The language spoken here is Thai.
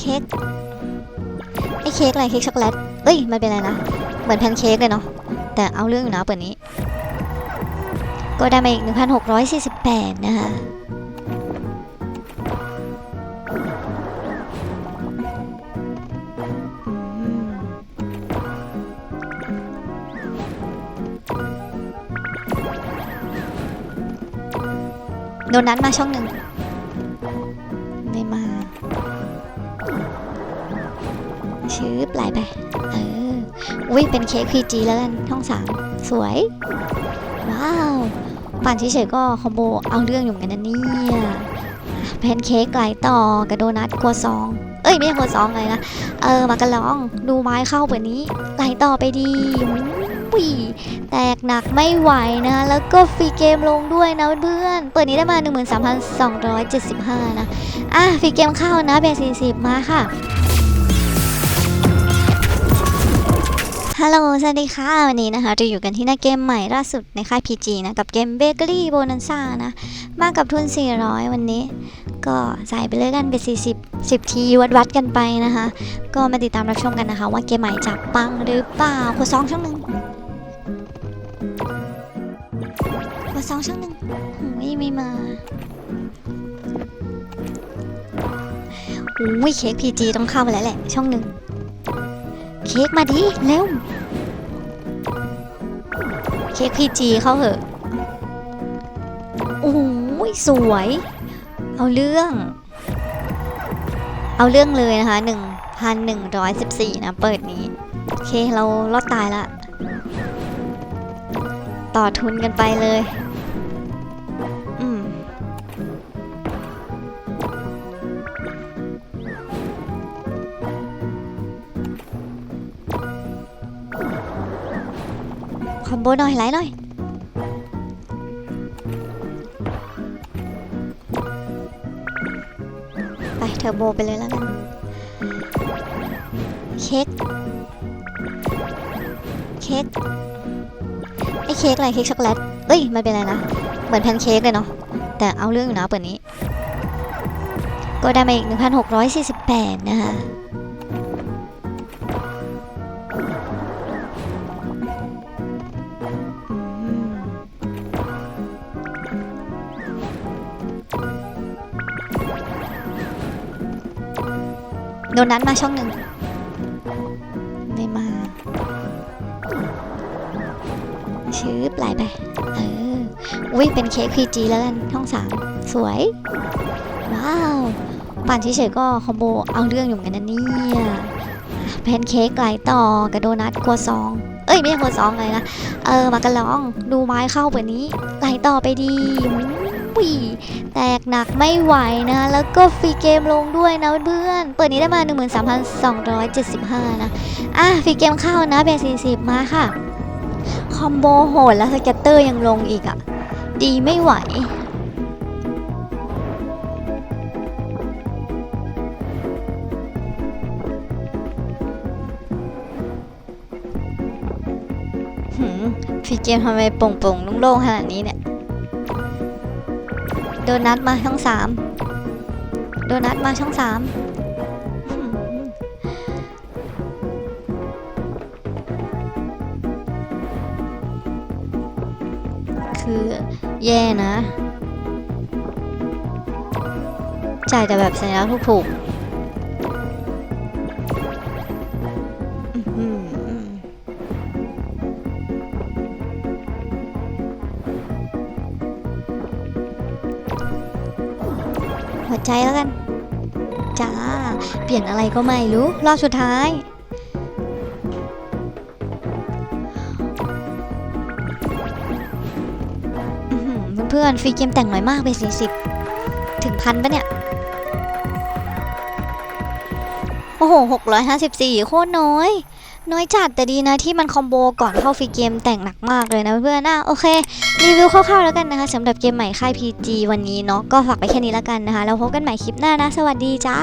เค้กไอ้เค้กอะไรเค้กช็อกโกแลตเอ้ยมันเป็นอะไรนะเหมือนแพนเค้กเลยเนาะแต่เอาเรื่องอยู่นะเปิดนี้ ก็ได้มาอีก 1,648 นะคะอืมโดนัทมาช่องหนึ่งไม่มา ชื้อปลายไปเอออุ้ยเป็นเค้กพีจีแล้วกันช่องสามสวย ว้าว ปั่นเฉยๆก็คอมโบเอาเรื่องอยู่เหมือนกันนะเนี่ยแพนเค้กไก่ต่อกระโดนัทครัวซอง เอ้ย ไม่ใช่ครัวซองเลยนะ เออมากระลองดูไม้เข้าเปิดนี้ไก่ต่อไปดีอุ้ยแตกหนักไม่ไหวนะ แล้วก็ฟรีเกมลงด้วยนะเพื่อน เปิดนี้ได้มา 13,275 นะ อะฟรีเกมเข้านะเบส40 มาค่ะ ฮัลโหล สวัสดีค่ะ วันนี้นะคะ จะอยู่กันที่หน้าเกมใหม่ล่าสุดในค่าย PG นะ กับเกม Bakery Bonanza นะ มากับทุน 400 วันนี้ ก็ใส่ไปเลยกันเป็น40 10 ทีวัดวัดๆกันไปนะคะ ก็มาติดตามรับชมกันนะคะ ว่าเกมใหม่จะปังหรือเปล่าขอสองช่องหนึ่งขอสองช่องหนึ่งโอ้ยไม่มาโอ้ยเค้ก PG ต้องเข้าไปแล้วแหละ ช่องหนึ่ง เค้กมาดิเร็ว เค้กพีจีเข้าเหอะโอ้ยสวย เอาเรื่อง เอาเรื่องเลยนะคะ1,114นะเปิดนี้ โอเคเราลอดตายละ ต่อทุนกันไปเลย อมโบหน่อยไลท์หน่อยไปเทอร์โบไปเลยแล้วกันเค้กเค้กไอเค้กอะไรเค้กช็อกโกแลตเอ้ยมันเป็นอะไรนะเหมือนแพนเค้กเลยเนาะแต่เอาเรื่องอยู่นะเปิดนี้ ก็ได้มาอีก 1,648 นะคะ โดนัทมาช่องหนึ่งไม่มาชื้อปลายไปเอออุ้ยเป็นเค้กพีจีแล้วกันช่องสามสวย ว้าวปั่นเฉยๆก็คอมโบเอาเรื่องอยู่เหมือนกันนะเนี่ยแพนเค้กไก่ต่อกระโดนัทครัวซองเอ้ยไม่ใช่ครัวซองเลยนะเออมากระลองดูไม้เข้าเปิดนี้ไหลต่อไปดี อุ้ยแตกหนักไม่ไหวนะ แล้วก็ฟรีเกมลงด้วยนะเพื่อนเปิดนี้ได้มา 13,275 นะ อะฟรีเกมเข้านะเบส40 มาค่ะ คอมโบโหดแล้วสเก็ตเตอร์ยังลงอีกอะ่ะ ดีไม่ไหวฟรีเกมทำไมโป่งๆโล่งๆขนาดนี้เนี่ย โดนัทมาช่องสามโดนัทมาช่องสามคือแย่นะ จ่ายแต่แบบสัญลักษณ์ถูกๆ หัวใจแล้วกัน จ้า เปลี่ยนอะไรก็ไม่รู้ รอบสุดท้าย เพื่อนๆฟรีเกมแต่งหน่อยมากไปสี่สิบถึงพันปะเนี่ย โอ้โหหกร้อยห้าสิบสี่โคตรน้อย น้อยจัดแต่ดีนะที่มันคอมโบก่อนเข้าฟรีเกมแต่งหนักมากเลยนะเพื่อนๆนะโอเค รีวิวคร่าวๆแล้วกันนะคะสำหรับเกมใหม่ค่าย PG วันนี้เนาะก็ฝากไปแค่นี้แล้วกันนะคะ แล้วพบกันใหม่คลิปหน้านะ สวัสดีจ้า